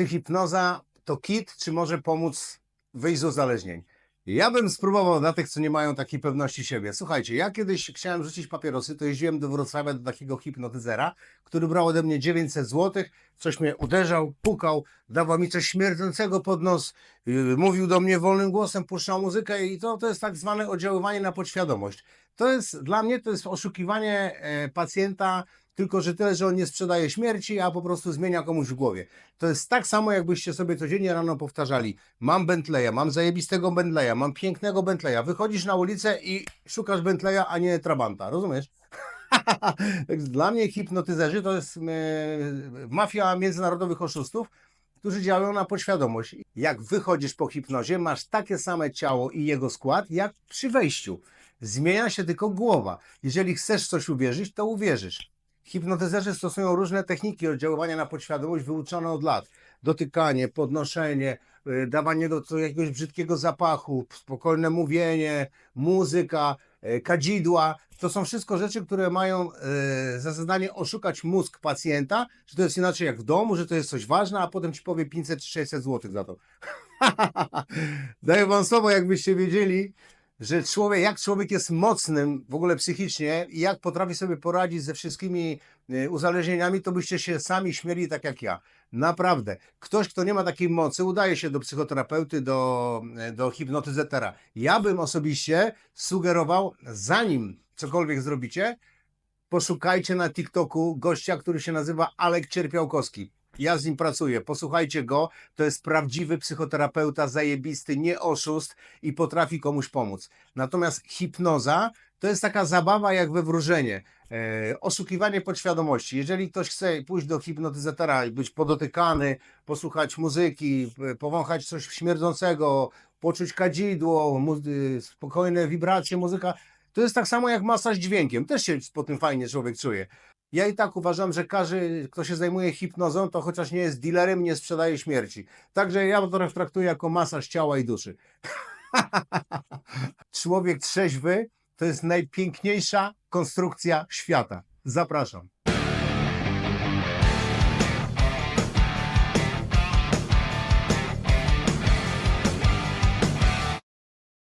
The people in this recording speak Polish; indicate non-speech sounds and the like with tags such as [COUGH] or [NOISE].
Czy hipnoza to kit, czy może pomóc wyjść z uzależnień? Ja bym spróbował dla tych, co nie mają takiej pewności siebie. Słuchajcie, ja kiedyś chciałem rzucić papierosy, to jeździłem do Wrocławia do takiego hipnotyzera, który brał ode mnie 900 zł, coś mnie uderzał, pukał, dawał mi coś śmierdzącego pod nos, yy, mówił do mnie wolnym głosem, puszczał muzykę i to, to jest tak zwane oddziaływanie na podświadomość. To jest, dla mnie to jest oszukiwanie e, pacjenta, tylko że tyle, że on nie sprzedaje śmierci, a po prostu zmienia komuś w głowie. To jest tak samo, jakbyście sobie codziennie rano powtarzali: Mam Bentleya, mam zajebistego Bentleya, mam pięknego Bentleya. Wychodzisz na ulicę i szukasz Bentleya, a nie Trabanta, rozumiesz? [LAUGHS] Dla mnie hipnotyzerzy to jest e, mafia międzynarodowych oszustów, którzy działają na podświadomość. Jak wychodzisz po hipnozie, masz takie same ciało i jego skład, jak przy wejściu. Zmienia się tylko głowa. Jeżeli chcesz coś uwierzyć, to uwierzysz. Hipnotyzerzy stosują różne techniki oddziaływania na podświadomość wyuczone od lat. Dotykanie, podnoszenie, y, dawanie do, do jakiegoś brzydkiego zapachu, spokojne mówienie, muzyka, y, kadzidła. To są wszystko rzeczy, które mają y, za zadanie oszukać mózg pacjenta, że to jest inaczej jak w domu, że to jest coś ważne, a potem ci powie 500-600 zł za to. [LAUGHS] Daję wam słowo, jakbyście wiedzieli, że człowiek, jak człowiek jest mocnym w ogóle psychicznie i jak potrafi sobie poradzić ze wszystkimi y, uzależnieniami, to byście się sami śmieli tak jak ja. Naprawdę. Ktoś, kto nie ma takiej mocy, udaje się do psychoterapeuty, do, y, do hipnotyzetera. Ja bym osobiście sugerował, zanim cokolwiek zrobicie, poszukajcie na TikToku gościa, który się nazywa Alek Cierpiałkowski. Ja z nim pracuję. Posłuchajcie go. To jest prawdziwy psychoterapeuta, zajebisty, nie oszust i potrafi komuś pomóc. Natomiast hipnoza to jest taka zabawa jak we wróżenie. E, oszukiwanie podświadomości. Jeżeli ktoś chce pójść do hipnotyzatora i być podotykany, posłuchać muzyki, powąchać coś śmierdzącego, poczuć kadzidło, mu, y, spokojne wibracje, muzyka, to jest tak samo jak masaż dźwiękiem. Też się po tym fajnie człowiek czuje. Ja i tak uważam, że każdy, kto się zajmuje hipnozą, to chociaż nie jest dealerem, nie sprzedaje śmierci. Także ja to traktuję jako masaż ciała i duszy. [LAUGHS] Człowiek trzeźwy to jest najpiękniejsza konstrukcja świata. Zapraszam.